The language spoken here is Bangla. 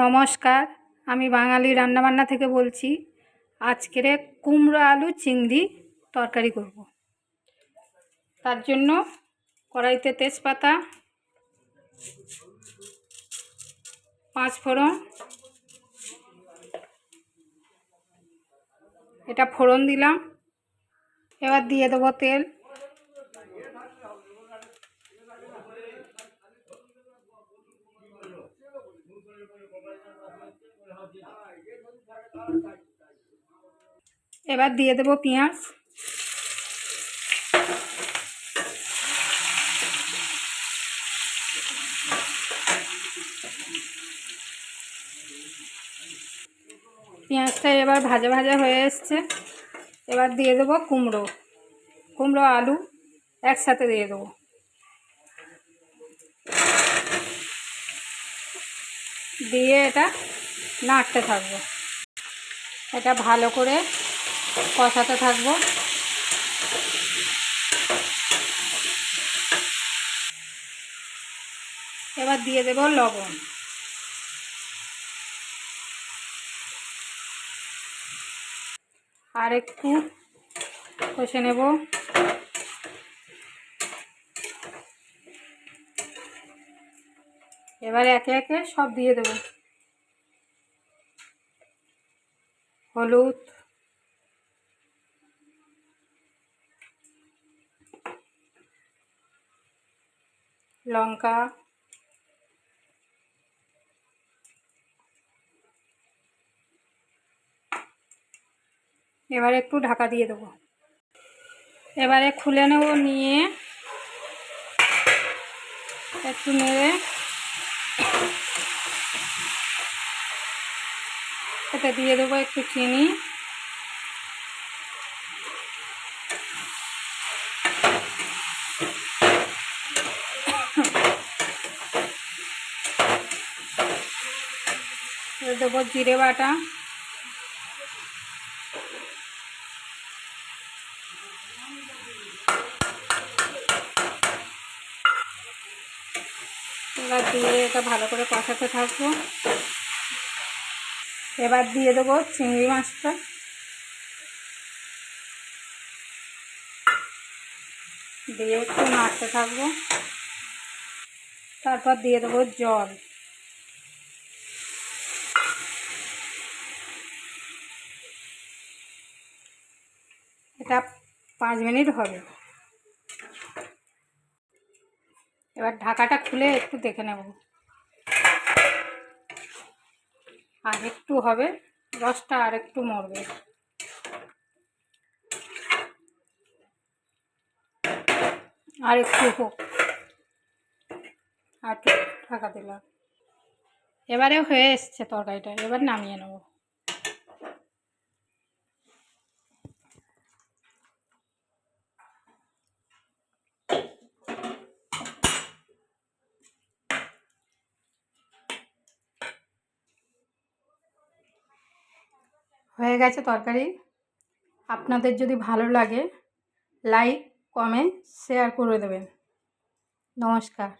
নমস্কার, আমি বাঙালি রান্নাবান্না থেকে বলছি। আজকের কুমড়ো আলু চিংড়ি তরকারি করব। তার জন্য কড়াইতে তেজপাতা, পাঁচ ফোড়ন, এটা ফোড়ন দিলাম। এবার দিয়ে দেবো তেল। এবার দিয়ে দেবো পেঁয়াজ। পেঁয়াজটা এবার ভাজা ভাজা হয়ে এসছে। এবার দিয়ে দেবো কুমড়ো। কুমড়ো, আলু একসাথে দিয়ে দেবো। দিয়ে এটা নাড়তে থাকব। এটা ভালো করে কষাতে থাকব। এবার দিয়ে দেব লবণ। আর একটু কষে নেব। এবার একে একে সব দিয়ে দেব। হলুদ। লঙ্কা। এবারে একটু ঢাকা দিয়ে দেবো। এবারে খুলে নেব নিয়ে। একটু নেড়ে এতে দিয়ে দেবো একটু চিনি দেবো জিরে বাটা এবার দিয়ে এটা ভালো করে কষাতে থাকব। এবার দিয়ে দেবো চিংড়ি মাছটা। দিয়ে একটু নাড়তে থাকব। তারপর দিয়ে দেবো জল। এটা পাঁচ মিনিট হবে। এবার ঢাকাটা খুলে একটু দেখে নেব। আর একটু হবে, রসটা আর একটু মরবে। আর একটু হোক। আর ঢাকা দিলাম। এবারে হয়ে এসছে তরকারিটা, এবার নামিয়ে নেব। হয়ে গেছে তরকারি। আপনাদের যদি ভালো লাগে লাইক কমেন্ট শেয়ার করে দেবেন। নমস্কার।